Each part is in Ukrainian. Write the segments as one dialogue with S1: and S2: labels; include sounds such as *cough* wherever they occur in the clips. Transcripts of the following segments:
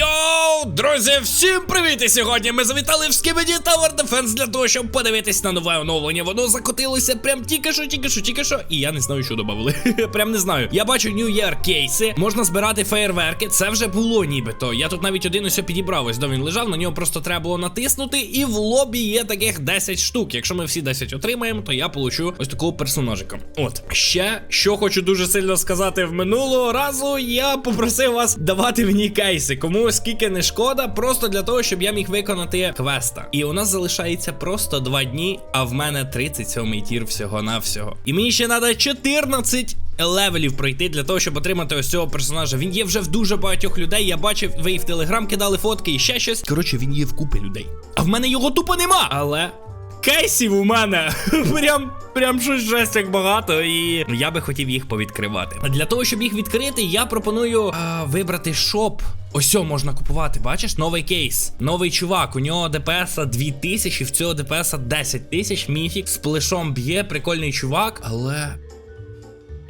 S1: Yo! Йоу, друзі, всім привіт! І сьогодні ми завітали в Skibidi Tower Defense для того, щоб подивитись на нове оновлення. Воно закотилося прям тільки що, тільки що, тільки що. І я не знаю, що додали. *laughs* прям не знаю. Я бачу New Year кейси, можна збирати фейерверки. Це вже було нібито. Я тут навіть один ось підібрав. Ось де він лежав, на нього просто треба було натиснути. І в лобі є таких 10 штук. Якщо ми всі 10 отримаємо, то я получу ось такого персонажика. От ще що хочу дуже сильно сказати в минулого разу, я попросив вас давати мені кейси. Кому скільки не шкода, просто для того, щоб я міг виконати квеста. І у нас залишається просто 2 дні, а в мене 37 тір всього-навсього. І мені ще треба 14 левелів пройти для того, щоб отримати ось цього персонажа. Він є вже в дуже багатьох людей. Я бачив, ви і в телеграм кидали фотки і ще щось. Коротше, він є в купи людей. А в мене його тупо нема. Але. Кейсів у мене *laughs* прям прям щось жесть як багато, і я би хотів їх повідкривати. Для того, щоб їх відкрити, я пропоную а, вибрати шоп. Ось можна купувати, бачиш? Новий кейс. Новий чувак. У нього ДПС 2000, в цього ДПС 10 тисяч. Міфік з плешом б'є, прикольний чувак, але.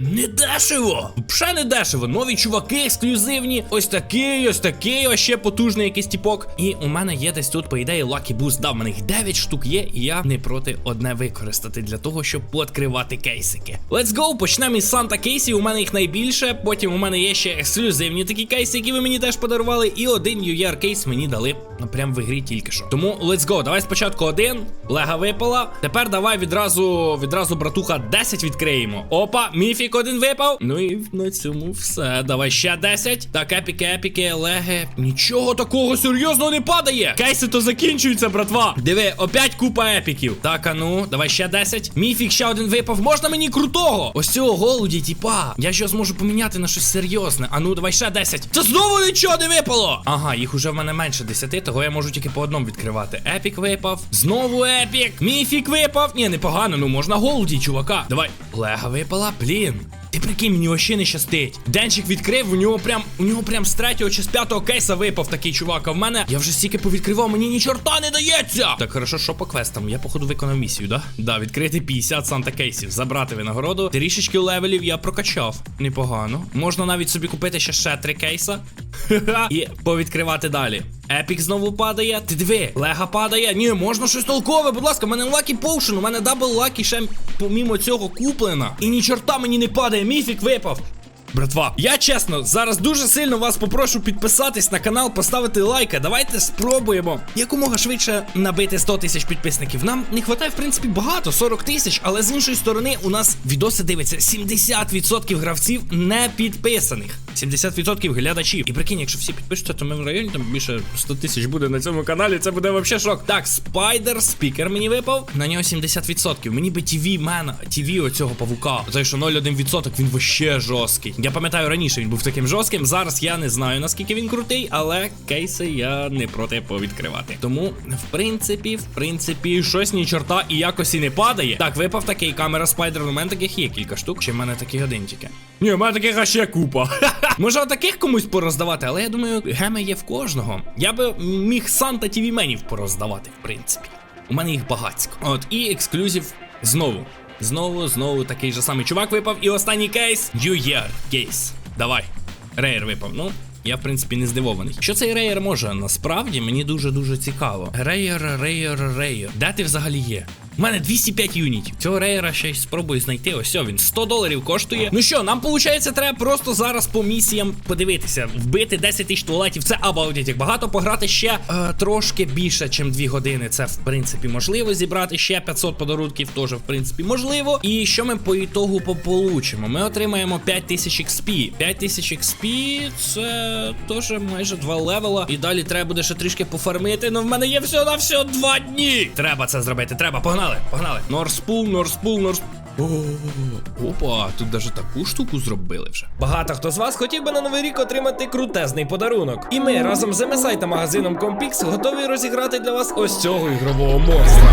S1: Не дешево! Вже не дешево. Нові чуваки ексклюзивні. Ось такий, ось такий, ось ще потужний якийсь тіпок. І у мене є десь тут, по ідеї, Lucky Boost. Да, в мене їх 9 штук є, і я не проти одне використати для того, щоб пооткривати кейсики. Let's go! Почнемо із Санта кейсів. У мене їх найбільше. Потім у мене є ще ексклюзивні такі кейси, які ви мені теж подарували. І один New Year кейс мені дали ну, прям в ігрі тільки що. Тому let's go. Давай спочатку один. Лега випала. Тепер давай відразу, відразу, братуха, 10 відкриємо. Опа, міфік один випав. Ну і на цьому все. Давай ще 10. Так, епіки, епіки, леги. Нічого такого серйозного не падає. Кейси то закінчуються, братва. Диви, опять купа епіків. Так, а ну, давай ще 10. Міфік ще один випав. Можна мені крутого? Ось цього голоді, тіпа. Я що зможу поміняти на щось серйозне. А ну, давай ще 10. Це знову нічого не випало. Ага, їх уже в мене менше 10, того я можу тільки по одному відкривати. Епік випав. Знову епік. Міфік випав. Ні, непогано, ну можна голоді, чувака. Давай. Лега випала, блін. him. Ти прикинь, мені вообще не щастить. Денчик відкрив, у нього прям у нього прям з третього чи з п'ятого кейса випав такий чувак. А в мене я вже стільки повідкривав, мені ні чорта не дається. Так, хорошо, що по квестам? Я, походу, виконав місію, да? Да, відкрити 50 санта кейсів, забрати винагороду. Трішечки левелів я прокачав. Непогано. Можна навіть собі купити ще ще три кейса. І повідкривати далі. Епік знову падає. Ти диви, лега падає. Ні, можна щось толкове, будь ласка, у мене лакі поушен, у мене дабл лакі ще помімо цього куплена. І ні чорта мені не падає, міфік випав. Братва, я чесно, зараз дуже сильно вас попрошу підписатись на канал, поставити лайка. Давайте спробуємо якомога швидше набити 100 тисяч підписників. Нам не вистачає, в принципі, багато, 40 тисяч, але з іншої сторони, у нас відоси дивиться 70% гравців не підписаних. 70% глядачів. І прикинь, якщо всі підпишуться, то ми в районі там більше 100 тисяч буде на цьому каналі. Це буде взагалі шок. Так, спайдер, спікер мені випав. На нього 70%. Мені би TV мена, TV оцього павука. Той, що 0,1%, він вообще жорсткий. Я пам'ятаю, раніше він був таким жорстким. Зараз я не знаю наскільки він крутий, але кейси я не проти повідкривати. Тому, в принципі, в принципі, щось ні чорта і якось і не падає. Так, випав такий камера спайдер. У мене таких є кілька штук. Чи в мене такий один тільки? Ні, у мене таких аж ще купа. *laughs* Може, таких комусь пороздавати, але я думаю, геми є в кожного. Я би міг Санта TV менів пороздавати, в принципі. У мене їх багатько. От, і ексклюзив знову. Знову, знову такий же самий чувак випав. І останній кейс Юєр кейс. Давай. Рейер випав. Ну. Я, в принципі, не здивований. Що цей рейер може? Насправді мені дуже-дуже цікаво. Рейер, рейер, рейер. Де ти взагалі є? У мене 205 юнітів. Цього рейера ще спробую знайти. Ось він 100 доларів коштує. Ну що, нам виходить, треба просто зараз по місіям подивитися. Вбити 10 тисяч туалетів. Це обалдеть як багато. Пограти ще е, трошки більше, ніж 2 години. Це в принципі можливо. Зібрати ще 500 подарунків, теж в принципі можливо. І що ми по ітогу получимо? Ми отримаємо 5000 XP. 5000 XP це теж майже 2 левела. І далі треба буде ще трішки пофармити. Ну в мене є все на все 2 дні. Треба це зробити. Треба, погнали, погнали. Норспул, Норспул, Норспул. Опа, тут даже таку штуку зробили вже. Багато хто з вас хотів би на новий рік отримати крутезний подарунок. І ми разом з MSI та магазином Compix готові розіграти для вас ось цього ігрового монстра.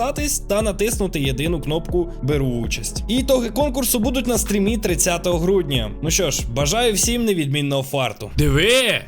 S1: підписатись та натиснути єдину кнопку Беру участь. Ітоги конкурсу будуть на стрімі 30 грудня. Ну що ж, бажаю всім невідмінного фарту. Диви!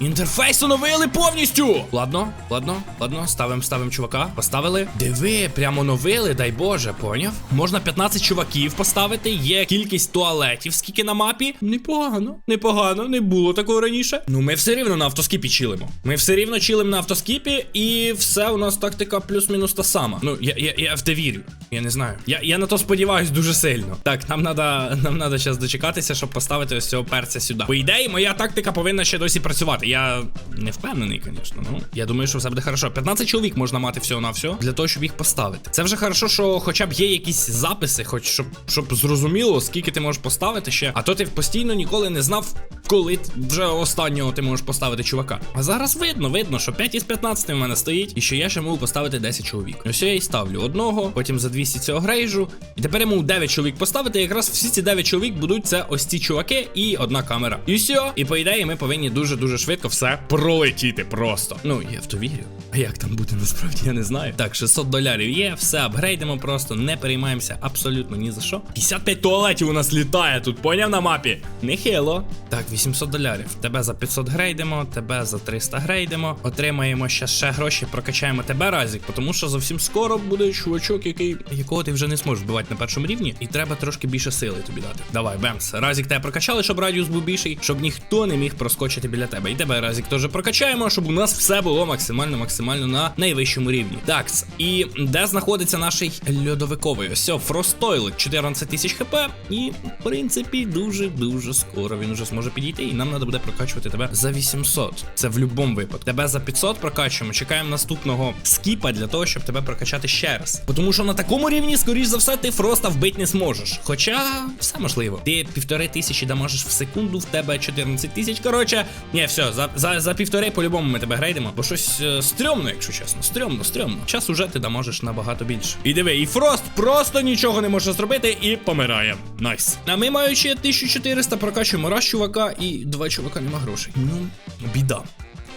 S1: Інтерфейс оновили повністю. Ладно, ладно, ладно, ставим, ставим чувака. Поставили. Диви, прямо оновили, дай Боже, поняв? Можна 15 чуваків поставити. Є кількість туалетів, скільки на мапі. Непогано, непогано, не було такого раніше. Ну, ми все рівно на автоскіпі чилимо. Ми все рівно чилимо на автоскіпі, і все у нас тактика плюс-мінус та сама. Ну, я, я, я в те вірю. Я не знаю. Я, я на то сподіваюсь дуже сильно. Так, нам надо, нам надо зараз дочекатися, щоб поставити ось цього перця сюди. По ідеї, моя тактика повинна ще досі працювати. Я не впевнений, звісно. Ну я думаю, що все буде хорошо. 15 чоловік можна мати всього на все для того, щоб їх поставити. Це вже хорошо, що хоча б є якісь записи, хоч щоб, щоб зрозуміло, скільки ти можеш поставити ще. А то ти постійно ніколи не знав, коли вже останнього ти можеш поставити чувака. А зараз видно, видно, що 5 із 15 в мене стоїть, і що я ще можу поставити 10 чоловік. Ось я і ставлю одного, потім за 200 цього грейжу. І тепер можу 9 чоловік поставити. Якраз всі ці 9 чоловік будуть це ось ці чуваки і одна камера. І все. І по ідеї ми повинні дуже-дуже швидко все пролетіти просто. Ну, я в то вірю. А як там буде насправді, я не знаю. Так, 600 долярів є, все апгрейдимо просто, не переймаємося абсолютно ні за що. 55 туалетів у нас літає тут, поняв на мапі? Нехило. Так, 800 долярів. Тебе за 500 грейдимо, тебе за 300 грейдимо. Отримаємо ще ще гроші, прокачаємо тебе разік, тому що зовсім скоро буде чувачок, який якого ти вже не зможеш вбивати на першому рівні, і треба трошки більше сили тобі дати. Давай, бемс. Разік тебе прокачали, щоб радіус був більший, щоб ніхто не міг проскочити біля тебе. І тебе разік теж прокачаємо, щоб у нас все було максимально, максимально на найвищому рівні. Так, і де знаходиться наш льодовиковий? Ось Toilet, 14 тисяч хп. І в принципі дуже дуже скоро він уже зможе підійти. І нам треба буде прокачувати тебе за 800. Це в будь-якому випадку. Тебе за 500 прокачуємо. Чекаємо наступного скіпа для того, щоб тебе прокачати ще раз. Тому що на такому рівні, скоріш за все, ти Фроста вбити не зможеш. Хоча все можливо. Ти півтори тисячі дамажиш в секунду, в тебе 14 тисяч. Коротше, ні, все, за, за, за півтори по-любому ми тебе грейдимо. Бо щось е, стрьомно, якщо чесно. Стрьомно, стрьомно. Час уже ти дамажиш набагато більше. І диви, і Фрост просто нічого не може зробити і помирає. Найс. А ми маючи 1400 прокачуємо раз чувака і два чувака нема грошей. Ну, біда.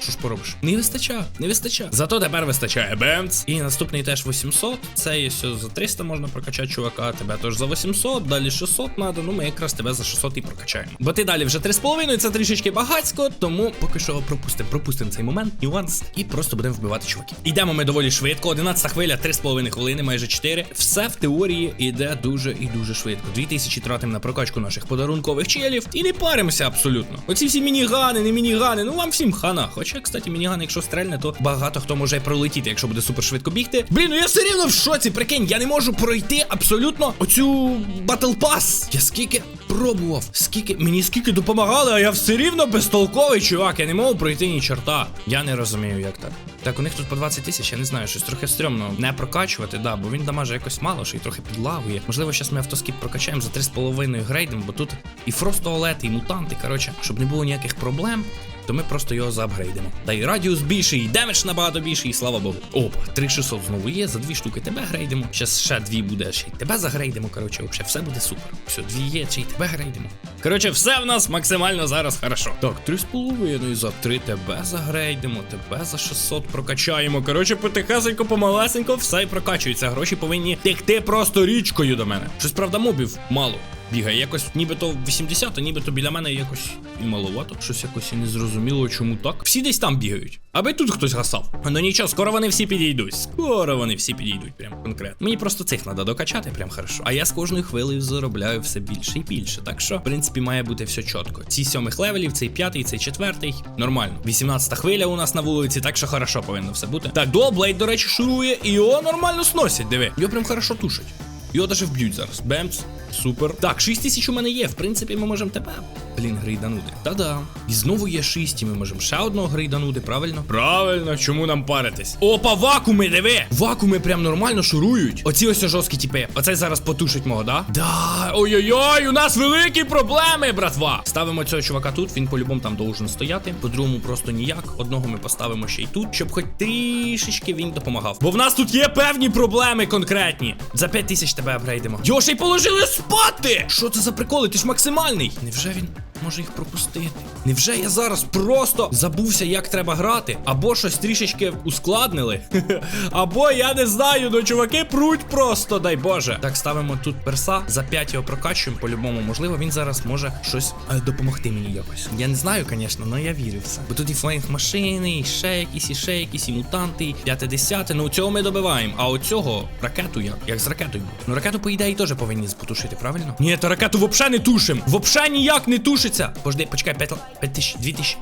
S1: Що ж поробиш? Не вистачає, не вистачає. Зато тепер вистачає бемц. І наступний теж 800. Це є за 300 можна прокачати чувака. Тебе теж за 800, далі 600 надо. Ну ми якраз тебе за 600 і прокачаємо. Бо ти далі вже 3,5, це трішечки багацько, тому поки що пропустимо. Пропустимо цей момент, нюанс, і просто будемо вбивати чуваків. Ідемо ми доволі швидко. 11 хвиля, 3,5 хвилини, майже 4. Все в теорії іде дуже і дуже швидко. 2000 тратимо на прокачку наших подарункових челів і не паримося абсолютно. Оці всі мінігани, не мінігани, ну вам всім хана. Хоча, кстати, мініган, якщо стрельне, то багато хто може пролетіти, якщо буде супер швидко бігти. Блін, ну я все рівно в шоці, прикинь, я не можу пройти абсолютно оцю батл пас. Я скільки пробував, скільки мені скільки допомагали, а я все рівно безтолковий чувак. Я не можу пройти ні чорта. Я не розумію, як так. Так, у них тут по 20 тисяч, я не знаю, щось трохи стрьомно не прокачувати, да, бо він дамаже якось мало, що й трохи підлагує. Можливо, зараз ми автоскіп прокачаємо за 3,5 грейдом, бо тут і фрост туалети, і мутанти. Коротше, щоб не було ніяких проблем. То ми просто його заапгрейдимо. Та й радіус більший, і демедж набагато більший, і слава Богу. Опа, 3600 знову є, за дві штуки тебе грейдимо. Щас ще дві буде, ще й тебе загрейдимо. Коротше, взагалі все буде супер. Все, дві є, ще й тебе ТБ грейдимо. Коротше, все в нас максимально зараз хорошо. Так, 3,5 за 3 тебе загрейдимо, тебе за 600 прокачаємо. Коротше, потихасенько, помалесенько, все і прокачується. Гроші повинні текти просто річкою до мене. Щось, правда, мобів мало. Бігає якось нібито 80, а нібито біля мене якось і маловато. Щось якось і не зрозуміло, чому так. Всі десь там бігають. Аби тут хтось гасав. Ну нічого, скоро вони всі підійдуть. Скоро вони всі підійдуть, прям конкретно. Мені просто цих треба докачати, прям хорошо. А я з кожною хвилею заробляю все більше і більше. Так що, в принципі, має бути все чітко. Ці сьомих левелів, цей п'ятий, цей четвертий. Нормально. 18 хвиля у нас на вулиці, так що хорошо повинно все бути. Так, Блейд, до речі, шурує, і його нормально сносять. Диви. Його прям хорошо тушать. Його даже вб'ють зараз. Бемц. Супер. Так, 6 тисяч у мене є. В принципі, ми можемо тебе, блін, грейданути. Та-да. І знову є 6, і ми можемо ще одного грейданути, правильно? Правильно, чому нам паритись? Опа, вакууми, диви! Вакууми прям нормально шурують. Оці ось жорсткі типи. Оцей зараз потушить мого, да? Да. Ой-ой-ой, у нас великі проблеми, братва. Ставимо цього чувака тут, він по-любому там должен стояти. По-другому просто ніяк. Одного ми поставимо ще й тут, щоб хоч трішечки він допомагав. Бо в нас тут є певні проблеми конкретні. За 5 тисяч тебе апгрейдимо. Його ще й положили спати! Що це за приколи? Ти ж максимальний. Невже він може їх пропустити? Невже я зараз просто забувся, як треба грати? Або щось трішечки ускладнили? *laughs* Або я не знаю, ну чуваки пруть просто, дай Боже. Так, ставимо тут перса, за 5 його прокачуємо по-любому. Можливо, він зараз може щось е, допомогти мені якось. Я не знаю, звісно, але я вірю в це. Бо тут і флейнг машини, і ще якісь, і ще якісь, і мутанти, і п'яте десяте. Ну цього ми добиваємо. А оцього ракету як? Як з ракетою? Ну ракету, по ідеї, теж повинні потушити, правильно? Ні, то ракету вообще не тушим. Вообще ніяк не тушиться. Пожди, почекай, 5, 5 тисяч, 2 тисячі.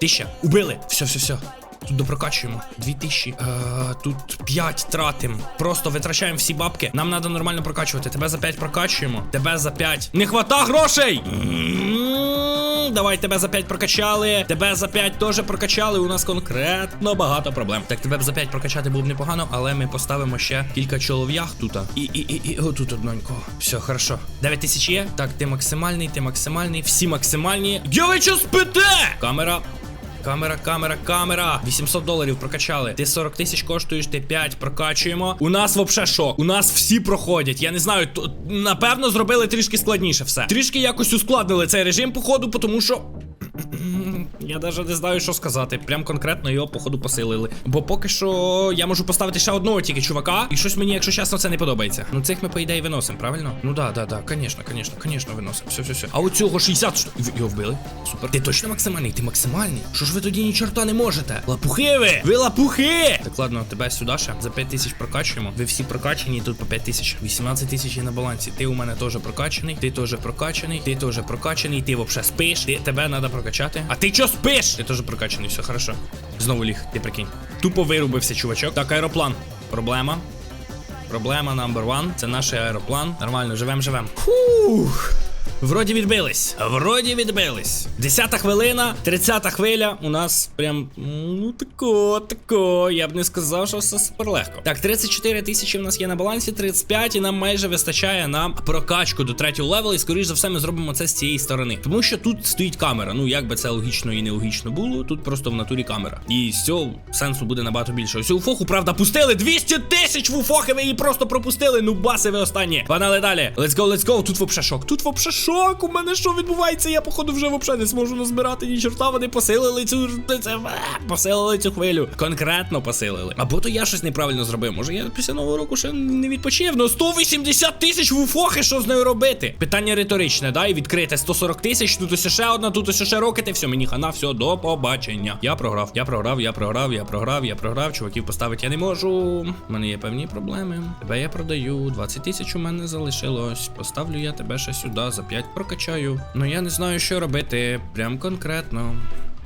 S1: Тисяча. Убили. Все, все, все. Тут допрокачуємо. Дві тисячі. Е, тут 5 тратим. Просто витрачаємо всі бабки. Нам треба нормально прокачувати. Тебе за 5 прокачуємо. Тебе за 5. Не хвата грошей! Давай тебе за 5 прокачали. Тебе за 5 теж прокачали. У нас конкретно багато проблем. Так, тебе за 5 прокачати було б непогано, але ми поставимо ще кілька чолов'ях тут. І, і, і, і отут одненько. Все, хорошо. 9 тисяч є. Так, ти максимальний, ти максимальний. Всі максимальні. Я що спите? Камера. Камера, камера, камера. 800 доларів прокачали. Ти 40 тисяч коштуєш, ти 5 прокачуємо. У нас вообще шок. У нас всі проходять. Я не знаю, то, напевно, зробили трішки складніше все. Трішки якось ускладнили цей режим, походу, тому що. *clears throat* Я навіть не знаю, що сказати. Прям конкретно його, походу, посилили. Бо поки що я можу поставити ще одного тільки чувака, і щось мені, якщо чесно, це не подобається. Ну цих ми, по ідеї, виносимо, правильно? Ну да, да, да, звісно, звісно, звісно, виносимо. Все, все, все. А оцього 60 штук. Його вбили. Супер. Ти точно максимальний, ти максимальний. Що ж ви тоді ні чорта не можете? Лапухи ви! Ви лапухи! Так, ладно, тебе сюди ще. За 5 тисяч прокачуємо. Ви всі прокачані, тут по 5 тисяч. 18 тисяч є на балансі. Ти у мене теж прокачаний, ти теж прокачаний, ти теж прокачаний, ти взагалі спиш. Ти, тебе треба прокачати. А ти чо спиш? Ти теж прокачаний, все хорошо. Знову ліг, ти прикинь. Тупо вирубився, чувачок. Так, аероплан. Проблема. Проблема number one. Це наш аероплан. Нормально, живем, живем. Фух. Вроді відбились. Вроді відбились. Десята хвилина, тридцята хвиля. У нас прям. Ну тако, тако. Я б не сказав, що все супер легко. Так, 34 тисячі в нас є на балансі, 35, і нам майже вистачає на прокачку до третього левела. І скоріш за все, ми зробимо це з цієї сторони. Тому що тут стоїть камера. Ну як би це логічно і нелогічно було. Тут просто в натурі камера. І з цього сенсу буде набагато більше. Ось у фоху, правда, пустили 200 тисяч в уфохи, ви її просто пропустили. Ну баси ви останні. Панали далі. Let's go, let's go. Тут вообще шок. Тут вообще шок. У мене що відбувається? Я, походу, вже вообще не зможу назбирати ні чорта. Вони посилили цю посилили цю хвилю. Конкретно посилили. Або то я щось неправильно зробив. Може, я після нового року ще не відпочив. Ну 180 тисяч в уфохи, що з нею робити? Питання риторичне, да, і відкрите 140 тисяч. Тут ось ще одна, тут ось ще рокети. Все, мені хана, все, до побачення. Я програв, я програв, я програв, я програв, я програв. Чуваків поставити я не можу. У мене є певні проблеми. Тебе я продаю. 20 тисяч у мене залишилось. Поставлю я тебе ще сюди за 5 прокачаю. Ну я не знаю, що робити. Прям конкретно.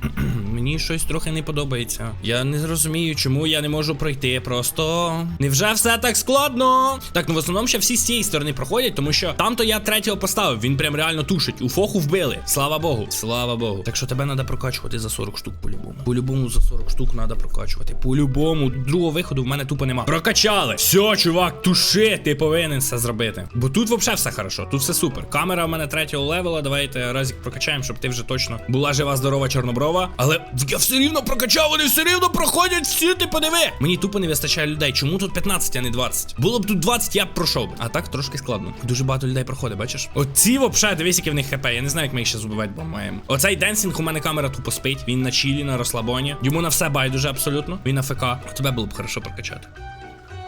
S1: *clears throat* Мені щось трохи не подобається. Я не розумію, чому я не можу пройти. Просто невже все так складно? Так, ну в основному ще всі з цієї сторони проходять, тому що там-то я третього поставив. Він прям реально тушить. У фоху вбили. Слава Богу. Слава Богу. Так що тебе треба прокачувати за 40 штук по-любому. По-любому за 40 штук треба прокачувати. По-любому. Другого виходу в мене тупо нема. Прокачали. Все, чувак, туши, ти повинен це зробити. Бо тут взагалі все хорошо, тут все супер. Камера в мене третього левела. Давайте разик прокачаємо, щоб ти вже точно була жива, здорова, чорноброва. Здорова. Але я все рівно прокачав, вони все рівно проходять всі, ти подиви. Мені тупо не вистачає людей. Чому тут 15, а не 20? Було б тут 20, я б пройшов. А так трошки складно. Дуже багато людей проходить, бачиш? Оці вообще, дивись, які в них хп. Я не знаю, як ми їх ще збивати, бо маємо. Оцей денсінг у мене камера тупо спить. Він на чілі, на розслабоні. Йому на все байдуже абсолютно. Він на ФК. Тебе було б хорошо прокачати.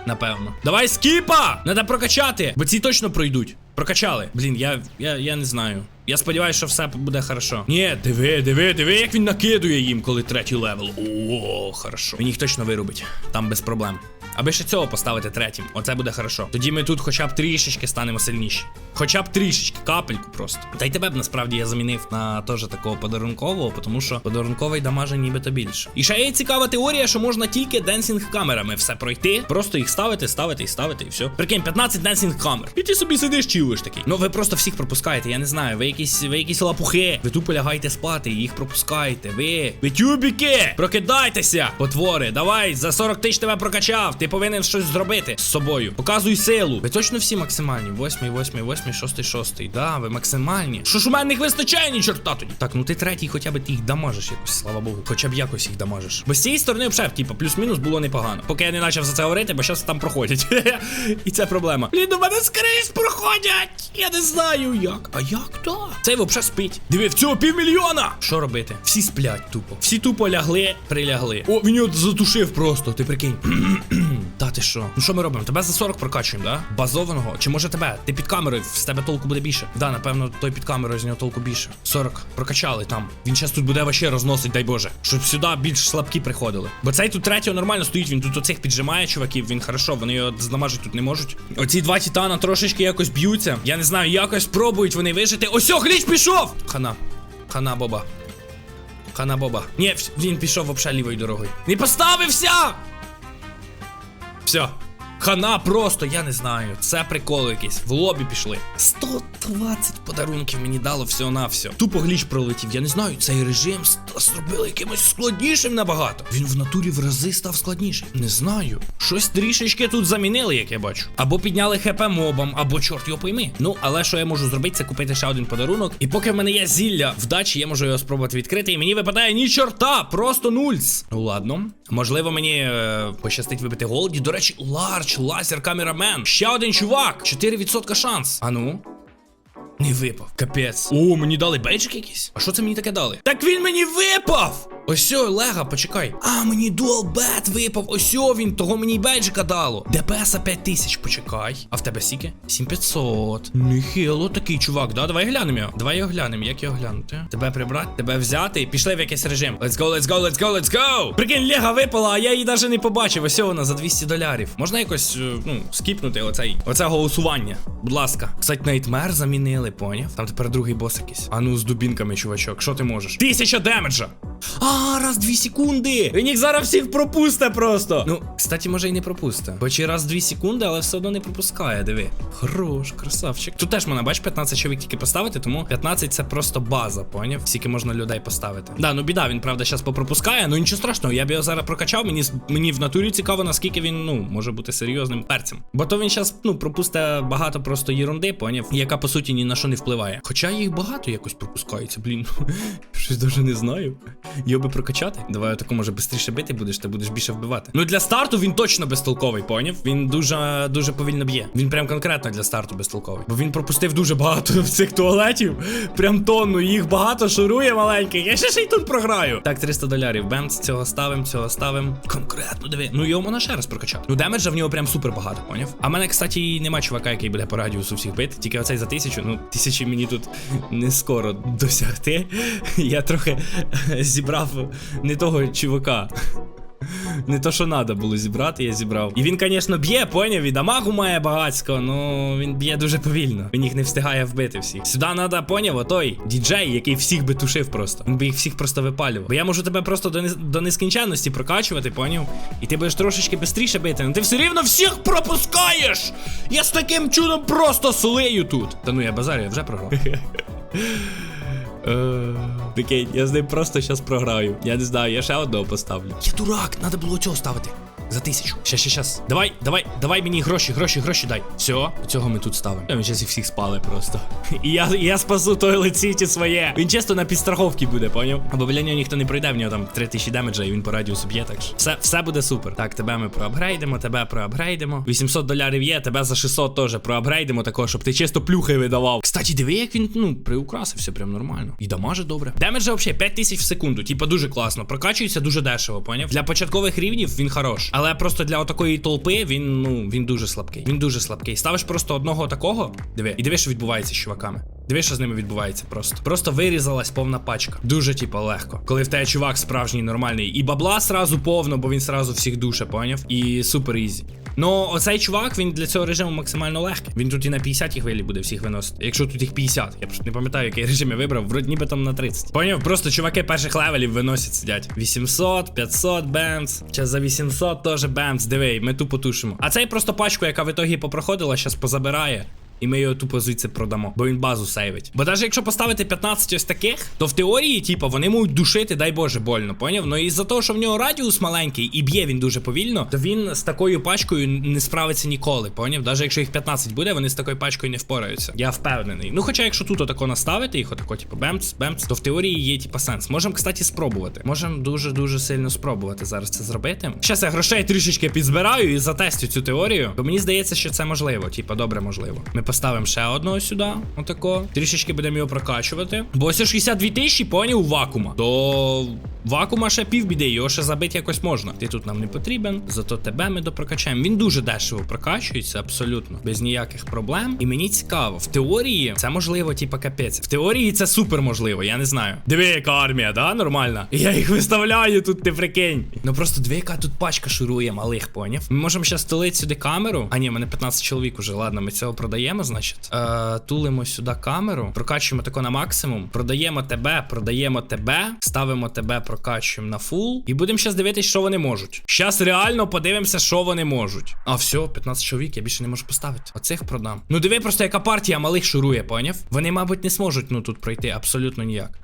S1: Напевно. Давай скіпа! Надо прокачати, бо ці точно пройдуть. Прокачали. Блін, я, я, я не знаю. Я сподіваюся, що все буде хорошо. Ні, диви, диви, диви, як він накидує їм, коли третій левел. О, хорошо. Він їх точно вирубить. Там без проблем. Аби ще цього поставити третім. Оце буде хорошо. Тоді ми тут хоча б трішечки станемо сильніші. Хоча б трішечки, капельку просто. Та й тебе б насправді я замінив на теж такого подарункового, тому що подарунковий дамаже нібито більше. І ще є цікава теорія, що можна тільки денсінг камерами все пройти. Просто їх ставити, ставити і ставити, і все. Прикинь, 15 денсінг камер. І ти собі сидиш, чилиш такий. Ну ви просто всіх пропускаєте, я не знаю. Ви якісь, ви якісь лапухи. Ви тупо лягаєте спати їх пропускаєте. Ви. Ви тюбіки! Прокидайтеся! Потвори, давай, за 40 тисяч тебе прокачав. Ти повинен щось зробити з собою. Показуй силу. Ви точно всі максимальні? Восьмий, восьмий, восьмий, шостий, шостий. Да, ви максимальні. Що ж у мене їх вистачає, ні чорта тоді. Так, ну ти третій, хоча б ти їх дамажиш якось, слава Богу. Хоча б якось їх дамажиш. Бо з цієї сторони взагалі, типу, плюс-мінус було непогано. Поки я не почав за це говорити, бо зараз там проходять. *laughs* І це проблема. Блін, у мене скрізь проходять. Я не знаю як. А як то? Цей взагалі спить. Диви, в цього півмільйона. Що робити? Всі сплять тупо. Всі тупо лягли, прилягли. О, він його затушив просто, ти прикинь. *clears throat* Та ти що? Ну що ми робимо? Тебе за 40 прокачуємо, да? Базованого? Чи може тебе? Ти під камерою, з тебе толку буде більше. Да, напевно, той під камерою з нього толку більше. 40 прокачали там. Він зараз тут буде вообще розносить, дай Боже. Щоб сюди більш слабкі приходили. Бо цей тут третього нормально стоїть, він тут оцих піджимає, чуваків, він хорошо, вони його зламажити тут не можуть. Оці два титана трошечки якось б'ються. Я не знаю, якось пробують вони вижити. Ось гліч пішов! Хана. Хана Боба. Хана Боба. Ні, він пішов вообще лівою дорогою. Не поставився! Все. Хана просто, я не знаю. Це прикол якийсь. В лобі пішли. 120 подарунків мені дало всього на все. Тупо гліч пролетів. Я не знаю, цей режим зробили якимось складнішим набагато. Він в натурі в рази став складнішим. Не знаю. Щось трішечки тут замінили, як я бачу. Або підняли хп мобам, або чорт його пойми. Ну, але що я можу зробити, це купити ще один подарунок. І поки в мене є зілля вдачі, я можу його спробувати відкрити. І мені випадає ні чорта, просто нульц. Ну ладно. Можливо, мені е, пощастить вибити голді. До речі, ларч, лазер, камерамен. Ще один чувак. 4% шанс. А ну. Не випав. Капець. О, мені дали бейджик якийсь? А що це мені таке дали? Так він мені випав! Ось о, Лега, почекай. А, мені дуалбет випав. Ось о, він, того мені й бейджика дало. ДПС 5000, почекай. А в тебе скільки? 7500. Нехило такий чувак, да? Давай глянемо його. Давай його глянемо. Як його глянути? Тебе прибрати, тебе взяти. Пішли в якийсь режим. Let's go, let's go, let's go, let's go! Прикинь, Лега випала, а я її навіть не побачив. Ось вона за 200 долярів. Можна якось, е, ну, скіпнути оцей, оце голосування. Будь ласка. Кстати, Найтмер замінили, поняв? Там тепер другий бос якийсь. А ну з дубінками, чувачок. Що ти можеш? Тисяча демеджа! А, раз дві секунди! Він їх зараз всіх пропусте просто. Ну, кстати, може і не пропусте. Хоч і раз дві секунди, але все одно не пропускає, диви. Хорош, красавчик. Тут теж можна, бач, 15 чоловік тільки поставити, тому 15 це просто база, поняв? Скільки можна людей поставити. Да, ну біда, він правда зараз попропускає, ну нічого страшного, я б його зараз прокачав. Мені мені в натурі цікаво, наскільки він, ну, може бути серйозним перцем. Бо то він зараз, ну, пропусте багато просто єрунди, поняв, яка по суті ні на що не впливає. Хоча їх багато якось пропускається, блін. *laughs* Щось даже не знаю. Його би прокачати. Давай тако може швидше бити будеш, ти будеш більше вбивати. Ну для старту він точно безтолковий, поняв? Він дуже дуже повільно б'є. Він прям конкретно для старту безтолковий. Бо він пропустив дуже багато *laughs* цих туалетів. Прям тонну. Їх багато шурує маленьких. Я ще ще й тут програю. Так, 300 долярів. Бемц, цього ставим, цього ставим. Конкретно диви. Ну його можна ще раз прокачати. Ну демеджа в нього прям супер багато, поняв? А мене, кстати, нема чувака, який буде по радіусу всіх бити. Тільки оцей за тисячу. Ну, тисячі мені тут не скоро досягти. *laughs* Я трохи *laughs* зібрав не того чувака. Не то, що треба було зібрати, я зібрав. І він, звісно, б'є, поняв, і дамагу має багацько, ну він б'є дуже повільно. Він їх не встигає вбити всіх. Сюди треба, поняв, отой діджей, який всіх би тушив просто. Він би їх всіх просто випалював. Бо я можу тебе просто до, нес- до нескінченності прокачувати, поняв? І ти будеш трошечки швидше бити. Ну ти все рівно всіх пропускаєш! Я з таким чудом просто слею тут. Та ну я базарю, я вже програв. *laughs* Е, я з ним просто зараз програю. Я не знаю, я ще одного поставлю. Я дурак, треба було цього ставити. За тисячу. Щас, щас, щас. Давай, давай, давай мені гроші, гроші, гроші дай. Все, цього ми тут ставимо. Він зараз їх всіх спали просто. *laughs* І я, я спасу той Сіті своє. Він чисто на підстраховці буде, поняв? Або біля нього ніхто не пройде, в нього там 3000 демеджа, і він по радіусу б'є, так що все, все буде супер. Так, тебе ми проапгрейдимо, тебе проапгрейдимо. 800 долярів є, тебе за 600 теж проапгрейдимо такого, щоб ти чисто плюхи видавав. Кстати, диви, як він, ну, приукрасився прям нормально. І дамаже добре. Демеджа взагалі 5000 в секунду, типа дуже класно. Прокачується дуже дешево, поняв? Для початкових рівнів він хорош. Але просто для отакої толпи він, ну, він дуже слабкий. Він дуже слабкий. Ставиш просто одного такого, диви, і диви, що відбувається з чуваками. Диви, що з ними відбувається просто. Просто вирізалась повна пачка. Дуже, типа, легко. Коли в тебе чувак справжній нормальний. І бабла сразу повно, бо він сразу всіх душе, поняв? І супер ізі. Ну, оцей чувак, він для цього режиму максимально легкий. Він тут і на 50 хвилі буде всіх виносити. Якщо тут їх 50. Я просто не пам'ятаю, який режим я вибрав. Вроді ніби там на 30. Поняв? Просто чуваки перших левелів виносять, сидять. 800, 500 бемс. Зараз за 800 теж бемс. Диви, ми тупо тушимо. А цей просто пачку, яка в ітогі попроходила, зараз позабирає. І ми його тупо звідси продамо, бо він базу сейвить. Бо навіть якщо поставити 15 ось таких, то в теорії, типа, вони можуть душити, дай Боже, больно, поняв? Ну і за того, що в нього радіус маленький і б'є він дуже повільно, то він з такою пачкою не справиться ніколи, поняв? Навіть якщо їх 15 буде, вони з такою пачкою не впораються. Я впевнений. Ну, хоча, якщо тут отако наставити їх, отако, типу, бемц, бемц, то в теорії є, типа, сенс. Можемо, кстати, спробувати. Можемо дуже-дуже сильно спробувати зараз це зробити. Щас я грошей трішечки підзбираю і затестю цю теорію. Бо мені здається, що це можливо. Типа, добре, можливо. Ми поставимо ще одного сюди. Отако. Трішечки будемо його прокачувати. Бо ось 62 тисячі поняв вакуума. То вакуума ще півбіди, його ще забити якось можна. Ти тут нам не потрібен, зато тебе ми допрокачаємо. Він дуже дешево прокачується, абсолютно, без ніяких проблем. І мені цікаво, в теорії це можливо, типа капець. В теорії це супер можливо, я не знаю. Диви, яка армія, да? Нормальна. Я їх виставляю тут, ти прикинь. Ну просто диви, яка тут пачка шурує малих, поняв. Ми можемо ще стелити сюди камеру. А ні, в мене 15 чоловік уже. Ладно, ми цього продаємо, значить. Е, тулимо сюди камеру, прокачуємо тако на максимум, продаємо тебе, продаємо тебе, ставимо тебе, прокачуємо на фул. І будемо зараз дивитися, що вони можуть. Щас реально подивимося, що вони можуть. А, все, 15 чоловік, я більше не можу поставити. Оцих продам. Ну диви просто, яка партія малих шурує, поняв? Вони, мабуть, не зможуть ну тут пройти абсолютно ніяк.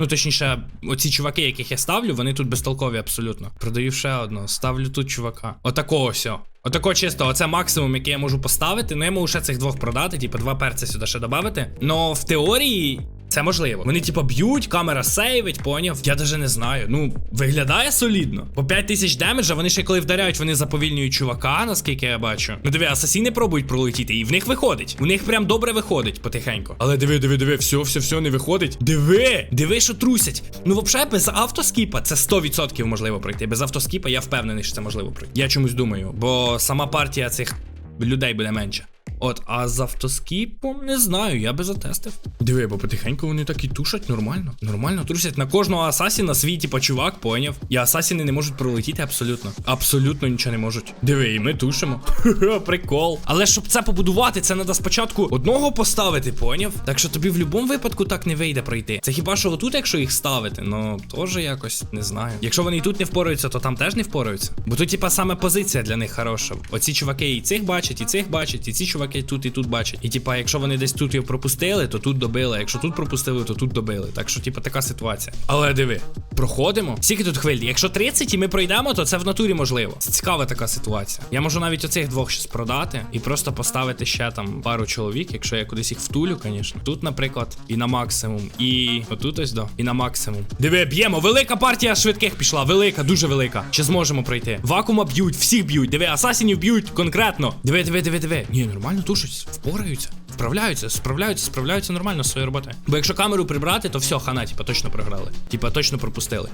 S1: Ну, точніше, оці чуваки, яких я ставлю, вони тут безтолкові абсолютно. Продаю ще одного, ставлю тут чувака. Отакого все. Отако чисто, оце максимум, який я можу поставити. Ну, я можу ще цих двох продати, типу два перця сюди ще додати. Но в теорії. Це можливо. Вони, типа, б'ють, камера сейвить, поняв? Я даже не знаю. Ну, виглядає солідно. По 5 тисяч демеджа, вони ще коли вдаряють, вони заповільнюють чувака, наскільки я бачу. Ну диви, асасіни пробують пролетіти, і в них виходить. У них прям добре виходить потихеньку. Але диви, диви, диви, все, все, все не виходить. Диви! Диви, що трусять. Ну, взагалі, без автоскіпа це 100% можливо пройти. Без автоскіпа я впевнений, що це можливо пройти. Я чомусь думаю, бо сама партія цих людей буде менша. От, а з автоскіпом не знаю, я би затестив. Диви, бо потихеньку вони так і тушать нормально. Нормально трусять на кожного асасіна свій, типа, чувак, поняв. І асасіни не можуть пролетіти абсолютно. Абсолютно нічого не можуть. Диви, і ми тушимо. *laughs* Прикол. Але щоб це побудувати, це треба спочатку одного поставити, поняв? Так що тобі в будь-якому випадку так не вийде пройти. Це хіба що отут, якщо їх ставити, ну теж якось не знаю. Якщо вони і тут не впораються, то там теж не впораються. Бо тут, типа, саме позиція для них хороша. Оці чуваки і цих бачать, і цих бачать, і ці чуваки тут і тут бачать. І типа, якщо вони десь тут його пропустили, то тут добили. Якщо тут пропустили, то тут добили. Так що, типа, така ситуація. Але диви, проходимо. Скільки тут хвиль? Якщо 30 і ми пройдемо, то це в натурі можливо. Це цікава така ситуація. Я можу навіть оцих двох щось продати і просто поставити ще там пару чоловік, якщо я кудись їх втулю, звісно. Тут, наприклад, і на максимум, і отут ось до, і на максимум. Диви, б'ємо. Велика партія швидких пішла. Велика, дуже велика. Чи зможемо пройти? Вакуума б'ють, всіх б'ють. Диви, асасінів б'ють конкретно. Диви, диви, диви, диви. Ні, нормально тушать, впораються. Вправляються, справляються, справляються нормально з своєю роботою. Бо якщо камеру прибрати, то все, хана, типа, точно програли. Типа, точно пропустили.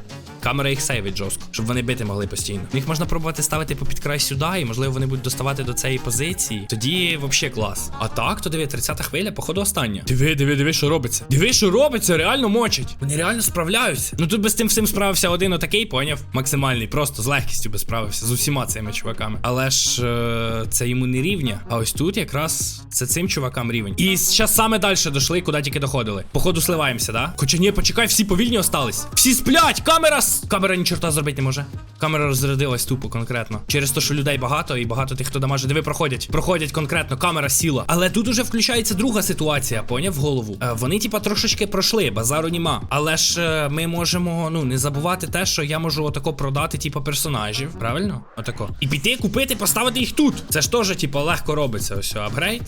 S1: Камера їх сейвить жорстко, щоб вони бити могли постійно. Їх можна пробувати ставити по під край сюди, і можливо вони будуть доставати до цієї позиції. Тоді взагалі клас. А так, то диви, 30-та хвиля, походу, остання. Диви, диви, диви, що робиться. Диви, що робиться, реально мочать. Вони реально справляються. Ну тут би з тим всім справився один отакий, поняв? Максимальний, просто з легкістю би справився з усіма цими чуваками. Але ж е, це йому не рівня. А ось тут якраз це цим чувакам рівень. І зараз саме далі дійшли, куди тільки доходили. Походу, сливаємося, да? Хоча ні, почекай, всі повільні остались. Всі сплять, камера нас камера ні чорта зробити не може. Камера розрядилась тупо конкретно. Через те, що людей багато, і багато тих, хто дамаже. Диви, проходять. Проходять конкретно, камера сіла. Але тут уже включається друга ситуація, поняв голову. Е, вони, типа, трошечки пройшли, базару нема. Але ж е, ми можемо ну не забувати те, що я можу отако продати, типа, персонажів. Правильно? Отако. І піти купити, поставити їх тут. Це ж теж, типа, легко робиться. Ось апгрейд.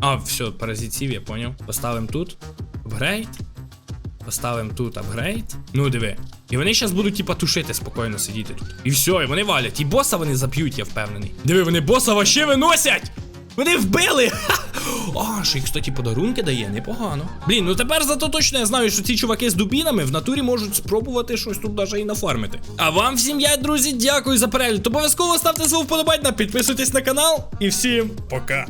S1: А, все, паразитів, я поняв. Поставимо тут. Апгрейд. Поставимо тут апгрейд. Ну, диви. І вони зараз будуть, типа, тушити спокійно сидіти тут. І все, і вони валять. І боса вони заб'ють, я впевнений. Диви, вони боса вообще виносять! Вони вбили! *laughs* А, що їх, кстати, подарунки дає, непогано. Блін, ну тепер зато точно я знаю, що ці чуваки з дубінами в натурі можуть спробувати щось тут даже і нафармити. А вам всім я, друзі, дякую за перегляд. Обов'язково ставте свого вподобайна, підписуйтесь на канал і всім пока.